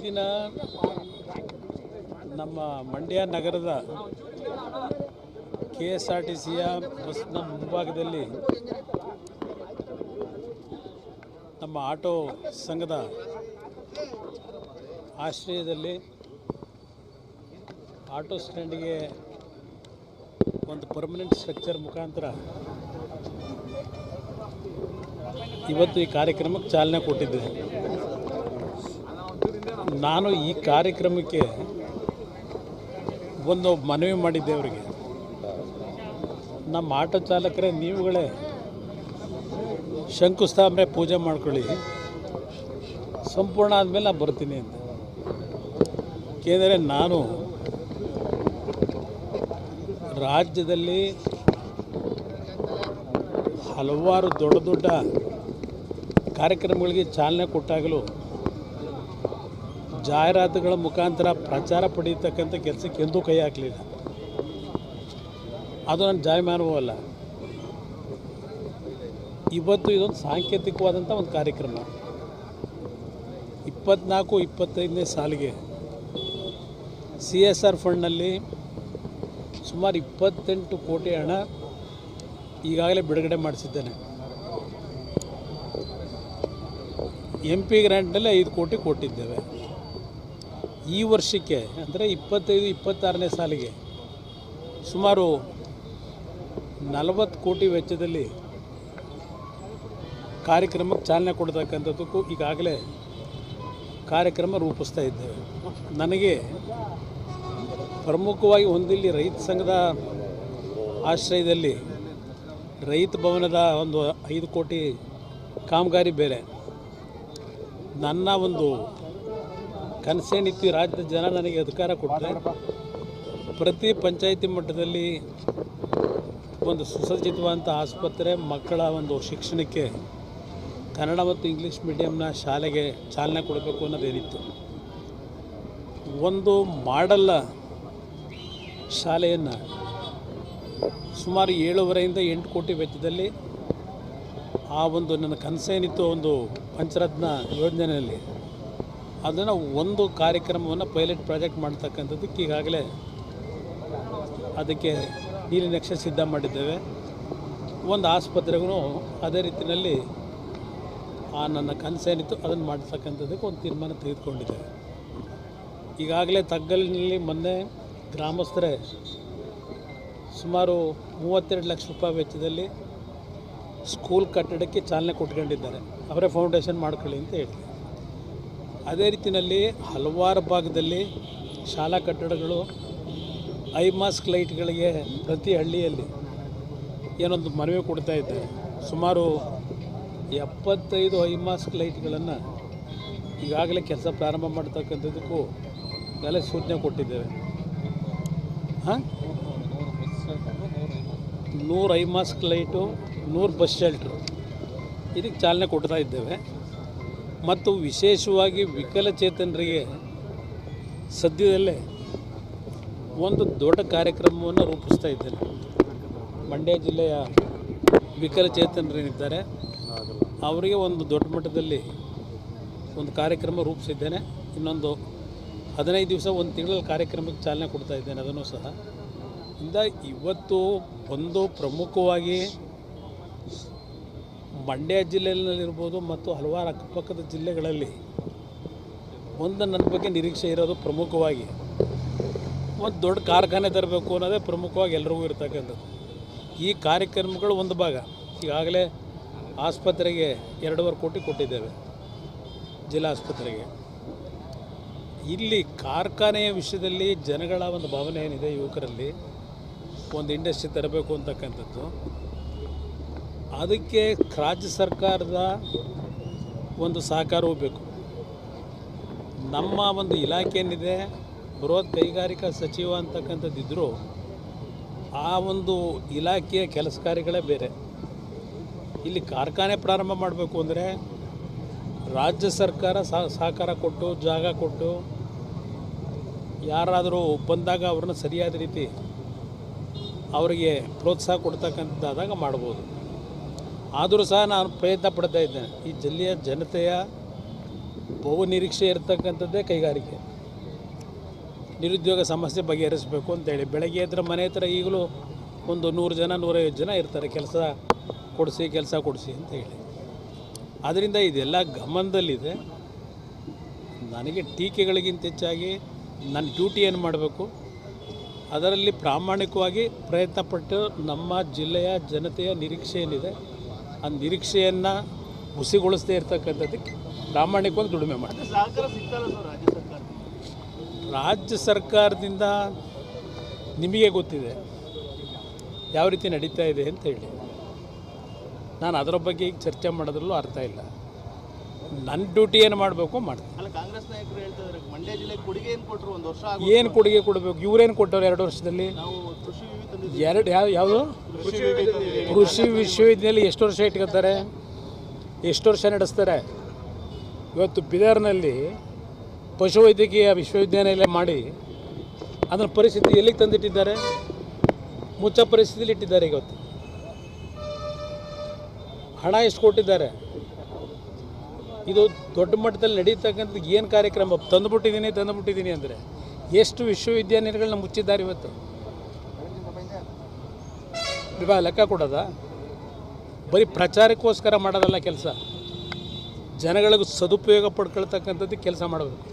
ದಿನ ನಮ್ಮ ಮಂಡ್ಯ ನಗರದ ಕೆ ಎಸ್ ಆರ್ ಟಿ ಸಿಯ ಬಸ್ನ ಮುಂಭಾಗದಲ್ಲಿ ನಮ್ಮ ಆಟೋ ಸಂಘದ ಆಶ್ರಯದಲ್ಲಿ ಆಟೋ ಸ್ಟ್ಯಾಂಡಿಗೆ ಒಂದು ಪರ್ಮನೆಂಟ್ ಸ್ಟ್ರಕ್ಚರ್ ಮುಖಾಂತರ ಇವತ್ತು ಈ ಕಾರ್ಯಕ್ರಮಕ್ಕೆ ಚಾಲನೆ ಕೊಟ್ಟಿದ್ದೆ ನಾನು ಈ ಕಾರ್ಯಕ್ರಮಕ್ಕೆ ಒಂದು ಮನವಿ ಮಾಡಿದ್ದೆ ಅವರಿಗೆ ನಮ್ಮ ಆಟೋ ಚಾಲಕರೇ, ನೀವುಗಳೇ ಶಂಕುಸ್ಥಾಪನೆ ಪೂಜೆ ಮಾಡ್ಕೊಳ್ಳಿ. ಸಂಪೂರ್ಣ ಆದಮೇಲೆ ನಾನು ಬರ್ತೀನಿ ಅಂತ. ಏಕೆಂದರೆ ನಾನು ರಾಜ್ಯದಲ್ಲಿ ಹಲವಾರು ದೊಡ್ಡ ದೊಡ್ಡ ಕಾರ್ಯಕ್ರಮಗಳಿಗೆ ಚಾಲನೆ ಕೊಟ್ಟಾಗಲೂ ಜಾಹೀರಾತುಗಳ ಮುಖಾಂತರ ಪ್ರಚಾರ ಪಡೀತಕ್ಕಂಥ ಕೆಲಸಕ್ಕೆ ಎಂದೂ ಕೈ ಹಾಕಲಿಲ್ಲ. ಅದು ನನ್ನ ಜಾಯಮಾನವಲ್ಲ ಇವತ್ತು ಇದೊಂದು ಸಾಂಕೇತಿಕವಾದಂಥ ಒಂದು ಕಾರ್ಯಕ್ರಮ. ಇಪ್ಪತ್ನಾಲ್ಕು, ಇಪ್ಪತ್ತೈದನೇ ಸಾಲಿಗೆ ಸಿ ಎಸ್ ಆರ್ ಫಂಡ್ನಲ್ಲಿ ಸುಮಾರು ಇಪ್ಪತ್ತೆಂಟು ಕೋಟಿ ಹಣ ಈಗಾಗಲೇ ಬಿಡುಗಡೆ ಮಾಡಿಸಿದ್ದೇನೆ. ಎಂ ಪಿ ಗ್ರ್ಯಾಂಟ್ನಲ್ಲಿ ಐದು ಕೋಟಿ ಕೊಟ್ಟಿದ್ದೇವೆ. ಈ ವರ್ಷಕ್ಕೆ, ಅಂದರೆ ಇಪ್ಪತ್ತೈದು, ಇಪ್ಪತ್ತಾರನೇ ಸಾಲಿಗೆ ಸುಮಾರು ನಲವತ್ತು ಕೋಟಿ ವೆಚ್ಚದಲ್ಲಿ ಕಾರ್ಯಕ್ರಮಕ್ಕೆ ಚಾಲನೆ ಕೊಡ್ತಕ್ಕಂಥದ್ದಕ್ಕೂ ಈಗಾಗಲೇ ಕಾರ್ಯಕ್ರಮ ರೂಪಿಸ್ತಾ ಇದ್ದೇವೆ. ನನಗೆ ಪ್ರಮುಖವಾಗಿ ಒಂದಿಲ್ಲಿ ರೈತ ಸಂಘದ ಆಶ್ರಯದಲ್ಲಿ ರೈತ ಭವನದ ಒಂದು ಐದು ಕೋಟಿ ಕಾಮಗಾರಿ ಬೇರೆ. ನನ್ನ ಒಂದು ಕನಸೇನಿತ್ತು ರಾಜ್ಯದ ಜನ ನನಗೆ ಅಧಿಕಾರ ಕೊಟ್ಟರೆ ಪ್ರತಿ ಪಂಚಾಯಿತಿ ಮಟ್ಟದಲ್ಲಿ ಒಂದು ಸುಸಜ್ಜಿತವಾದಂಥ ಆಸ್ಪತ್ರೆ, ಮಕ್ಕಳ ಒಂದು ಶಿಕ್ಷಣಕ್ಕೆ ಕನ್ನಡ ಮತ್ತು ಇಂಗ್ಲೀಷ್ ಮೀಡಿಯಂನ ಶಾಲೆಗೆ ಚಾಲನೆ ಕೊಡಬೇಕು ಅನ್ನೋದೇನಿತ್ತು ಒಂದು ಮಾಡಲ್ಲ ಶಾಲೆಯನ್ನು ಸುಮಾರು ಏಳುವರೆಯಿಂದ ಎಂಟು ಕೋಟಿ ವೆಚ್ಚದಲ್ಲಿ ಆ ಒಂದು ನನ್ನ ಕನಸೇನಿತ್ತು ಒಂದು ಪಂಚರತ್ನ ಯೋಜನೆಯಲ್ಲಿ. ಅದನ್ನು ಒಂದು ಕಾರ್ಯಕ್ರಮವನ್ನು ಪೈಲಟ್ ಪ್ರಾಜೆಕ್ಟ್ ಮಾಡ್ತಕ್ಕಂಥದ್ದಕ್ಕೆ ಈಗಾಗಲೇ ಅದಕ್ಕೆ ನೀಲಿ ನಕ್ಷೆ ಸಿದ್ಧ ಮಾಡಿದ್ದೇವೆ. ಒಂದು ಆಸ್ಪತ್ರೆಗೂ ಅದೇ ರೀತಿಯಲ್ಲಿ ಆ ನನ್ನ ಕನಸೇನಿತ್ತು ಅದನ್ನು ಮಾಡ್ತಕ್ಕಂಥದ್ದಕ್ಕೆ ಒಂದು ತೀರ್ಮಾನ ತೆಗೆದುಕೊಂಡಿದ್ದೇವೆ. ಈಗಾಗಲೇ ತಗ್ಗಲಿನಲ್ಲಿ ಮೊನ್ನೆ ಗ್ರಾಮಸ್ಥರೇ ಸುಮಾರು ಮೂವತ್ತೆರಡು ಲಕ್ಷ ರೂಪಾಯಿ ವೆಚ್ಚದಲ್ಲಿ ಸ್ಕೂಲ್ ಕಟ್ಟಡಕ್ಕೆ ಚಾಲನೆ ಕೊಟ್ಕೊಂಡಿದ್ದಾರೆ. ಅವರೇ ಫೌಂಡೇಶನ್ ಮಾಡ್ಕೊಳ್ಳಿ ಅಂತ ಹೇಳಿ ಅದೇ ರೀತಿಯಲ್ಲಿ ಹಲವಾರು ಭಾಗದಲ್ಲಿ ಶಾಲಾ ಕಟ್ಟಡಗಳು, ಐ ಮಾಸ್ಕ್ ಲೈಟ್ಗಳಿಗೆ ಪ್ರತಿ ಹಳ್ಳಿಯಲ್ಲಿ ಏನೊಂದು ಮನವಿ ಕೊಡ್ತಾ ಇದ್ದಾರೆ. ಸುಮಾರು ಎಪ್ಪತ್ತೈದು ಐ ಮಾಸ್ಕ್ ಲೈಟ್ಗಳನ್ನು ಈಗಾಗಲೇ ಕೆಲಸ ಪ್ರಾರಂಭ ಮಾಡ್ತಕ್ಕಂಥದ್ದಕ್ಕೂ ಎಲ್ಲ ಸೂಚನೆ ಕೊಟ್ಟಿದ್ದೇವೆ. ಹಾಂ? ನೂರು ಐ ಮಾಸ್ಕ್ ಲೈಟು, ನೂರು ಬಸ್ ಶೆಲ್ಟ್ರು ಇದಕ್ಕೆ ಚಾಲನೆ ಕೊಡ್ತಾ ಇದ್ದೇವೆ. ಮತ್ತು ವಿಶೇಷವಾಗಿ ವಿಕಲಚೇತನರಿಗೆ ಸದ್ಯದಲ್ಲೇ ಒಂದು ದೊಡ್ಡ ಕಾರ್ಯಕ್ರಮವನ್ನು ರೂಪಿಸ್ತಾ ಇದ್ದೇನೆ. ಮಂಡ್ಯ ಜಿಲ್ಲೆಯ ವಿಕಲಚೇತನರೇನಿದ್ದಾರೆ ಅವರಿಗೆ ಒಂದು ದೊಡ್ಡ ಮಟ್ಟದಲ್ಲಿ ಒಂದು ಕಾರ್ಯಕ್ರಮ ರೂಪಿಸಿದ್ದೇನೆ. ಇನ್ನೊಂದು ಹದಿನೈದು ದಿವಸ, ಒಂದು ತಿಂಗಳಲ್ಲಿ ಕಾರ್ಯಕ್ರಮಕ್ಕೆ ಚಾಲನೆ ಕೊಡ್ತಾ ಇದ್ದೇನೆ. ಅದನ್ನು ಸಹ ಇಂದ ಇವತ್ತು ಒಂದು ಪ್ರಮುಖವಾಗಿ ಮಂಡ್ಯ ಜಿಲ್ಲೆಯಲ್ಲಿರ್ಬೋದು ಮತ್ತು ಹಲವಾರು ಅಕ್ಕಪಕ್ಕದ ಜಿಲ್ಲೆಗಳಲ್ಲಿ ಒಂದು ನನ್ನ ಬಗ್ಗೆ ನಿರೀಕ್ಷೆ ಇರೋದು ಪ್ರಮುಖವಾಗಿ ಒಂದು ದೊಡ್ಡ ಕಾರ್ಖಾನೆ ತರಬೇಕು ಅನ್ನೋದೇ ಪ್ರಮುಖವಾಗಿ ಎಲ್ರಿಗೂ ಇರ್ತಕ್ಕಂಥದ್ದು. ಈ ಕಾರ್ಯಕ್ರಮಗಳು ಒಂದು ಭಾಗ. ಈಗಾಗಲೇ ಆಸ್ಪತ್ರೆಗೆ ಎರಡೂವರೆ ಕೋಟಿ ಕೊಟ್ಟಿದ್ದೇವೆ. ಜಿಲ್ಲಾ ಆಸ್ಪತ್ರೆಗೆ ಇಲ್ಲಿ ಕಾರ್ಖಾನೆಯ ವಿಷಯದಲ್ಲಿ ಜನಗಳ ಒಂದು ಭಾವನೆ ಏನಿದೆ ಯುವಕರಲ್ಲಿ? ಒಂದು ಇಂಡಸ್ಟ್ರಿ ತರಬೇಕು ಅಂತಕ್ಕಂಥದ್ದು. ಅದಕ್ಕೆ ರಾಜ್ಯ ಸರ್ಕಾರದ ಒಂದು ಸಹಕಾರವೂ ಬೇಕು ನಮ್ಮ ಒಂದು ಇಲಾಖೆ ಏನಿದೆ, ಬೃಹತ್ ಕೈಗಾರಿಕಾ ಸಚಿವ ಅಂತಕ್ಕಂಥದ್ದಿದ್ದರೂ ಆ ಒಂದು ಇಲಾಖೆಯ ಕೆಲಸ ಕಾರ್ಯಗಳೇ ಬೇರೆ. ಇಲ್ಲಿ ಕಾರ್ಖಾನೆ ಪ್ರಾರಂಭ ಮಾಡಬೇಕು ಅಂದರೆ ರಾಜ್ಯ ಸರ್ಕಾರ ಸಹ- ಸಹಕಾರ ಕೊಟ್ಟು, ಜಾಗ ಕೊಟ್ಟು, ಯಾರಾದರೂ ಬಂದಾಗ ಅವ್ರನ್ನ ಸರಿಯಾದ ರೀತಿ ಅವರಿಗೆ ಪ್ರೋತ್ಸಾಹ ಕೊಡ್ತಕ್ಕಂಥದ್ದಾದಾಗ ಮಾಡ್ಬೋದು. ಆದರೂ ಸಹ ನಾನು ಪ್ರಯತ್ನ ಪಡ್ತಾ ಇದ್ದೇನೆ. ಈ ಜಿಲ್ಲೆಯ ಜನತೆಯ ಬಹು ನಿರೀಕ್ಷೆ ಇರತಕ್ಕಂಥದ್ದೇ ಕೈಗಾರಿಕೆ. ನಿರುದ್ಯೋಗ ಸಮಸ್ಯೆ ಬಗೆಹರಿಸಬೇಕು ಅಂತೇಳಿ ಬೆಳಗ್ಗೆ ಇದ್ರೆ ಮನೆ ಹತ್ರ ಈಗಲೂ ಒಂದು ನೂರು ಜನ, ನೂರೈವತ್ತು ಜನ ಇರ್ತಾರೆ. ಕೆಲಸ ಕೊಡಿಸಿ ಕೆಲಸ ಕೊಡಿಸಿ ಅಂತ ಹೇಳಿ. ಆದ್ದರಿಂದ ಇದೆಲ್ಲ ಗಮನದಲ್ಲಿದೆ. ನನಗೆ ಟೀಕೆಗಳಿಗಿಂತ ಹೆಚ್ಚಾಗಿ ನನ್ನ ಡ್ಯೂಟಿ ಏನು ಮಾಡಬೇಕು? ಅದರಲ್ಲಿ ಪ್ರಾಮಾಣಿಕವಾಗಿ ಪ್ರಯತ್ನಪಟ್ಟು ನಮ್ಮ ಜಿಲ್ಲೆಯ ಜನತೆಯ ನಿರೀಕ್ಷೆ ಏನಿದೆ? ಆ ನಿರೀಕ್ಷೆಯನ್ನು ಹುಸಿಗೊಳಿಸದೇ ಇರ್ತಕ್ಕಂಥದ್ದಕ್ಕೆ ಪ್ರಾಮಾಣಿಕವಾಗಿ ದುಡಿಮೆ ಮಾಡಿ ರಾಜ್ಯ ಸರ್ಕಾರ ರಾಜ್ಯ ಸರ್ಕಾರದಿಂದ ನಿಮಗೆ ಗೊತ್ತಿದೆ ಯಾವ ರೀತಿ ನಡೀತಾ ಇದೆ ಅಂತ ಹೇಳಿ. ನಾನು ಅದರ ಬಗ್ಗೆ ಈಗ ಚರ್ಚೆ ಮಾಡೋದ್ರಲ್ಲೂ ಅರ್ಥ ಇಲ್ಲ. ನನ್ನ ಡ್ಯೂಟಿ ಏನು ಮಾಡಬೇಕು ಮಾಡ್ತೀನಿ. ಏನು ಕೊಟ್ಟರು ಒಂದು ವರ್ಷ ಆಗ ಏನು ಕೊಡುಗೆ ಕೊಡಬೇಕು? ಇವ್ರೇನು ಕೊಟ್ಟವ್ರು ಎರಡು ವರ್ಷದಲ್ಲಿ? ಎರಡು ಯಾವ ಯಾವುದು? ಕೃಷಿ ವಿಶ್ವವಿದ್ಯಾಲಯ. ಎಷ್ಟು ವರ್ಷ ಇಟ್ಕೊತಾರೆ? ಎಷ್ಟು ವರ್ಷ ನಡೆಸ್ತಾರೆ? ಇವತ್ತು ಬಿದರ್ನಲ್ಲಿ ಪಶುವೈದ್ಯಕೀಯ ವಿಶ್ವವಿದ್ಯಾನಿಲಯ ಮಾಡಿ ಅದರ ಪರಿಸ್ಥಿತಿ ಎಲ್ಲಿಗೆ ತಂದಿಟ್ಟಿದ್ದಾರೆ? ಮುಚ್ಚ ಪರಿಸ್ಥಿತಿಲಿ ಇಟ್ಟಿದ್ದಾರೆ ಇವತ್ತು. ಹಣ ಎಷ್ಟು ಕೊಟ್ಟಿದ್ದಾರೆ? ಇದು ದೊಡ್ಡ ಮಟ್ಟದಲ್ಲಿ ನಡೀತಕ್ಕಂಥದ್ದು ಏನು ಕಾರ್ಯಕ್ರಮ? ತಂದುಬಿಟ್ಟಿದ್ದೀನಿ ತಂದುಬಿಟ್ಟಿದ್ದೀನಿ ಅಂದರೆ ಎಷ್ಟು ವಿಶ್ವವಿದ್ಯಾನಿಲಯಗಳನ್ನ ಮುಚ್ಚಿದ್ದಾರೆ ಇವತ್ತು? ಇವಾಗ ಲೆಕ್ಕ ಕೊಡೋದ? ಬರೀ ಪ್ರಚಾರಕ್ಕೋಸ್ಕರ ಮಾಡೋದಲ್ಲ ಕೆಲಸ? ಜನಗಳಿಗೂ ಸದುಪಯೋಗ ಪಡ್ಕೊಳ್ತಕ್ಕಂಥದ್ದು ಕೆಲಸ ಮಾಡಬೇಕು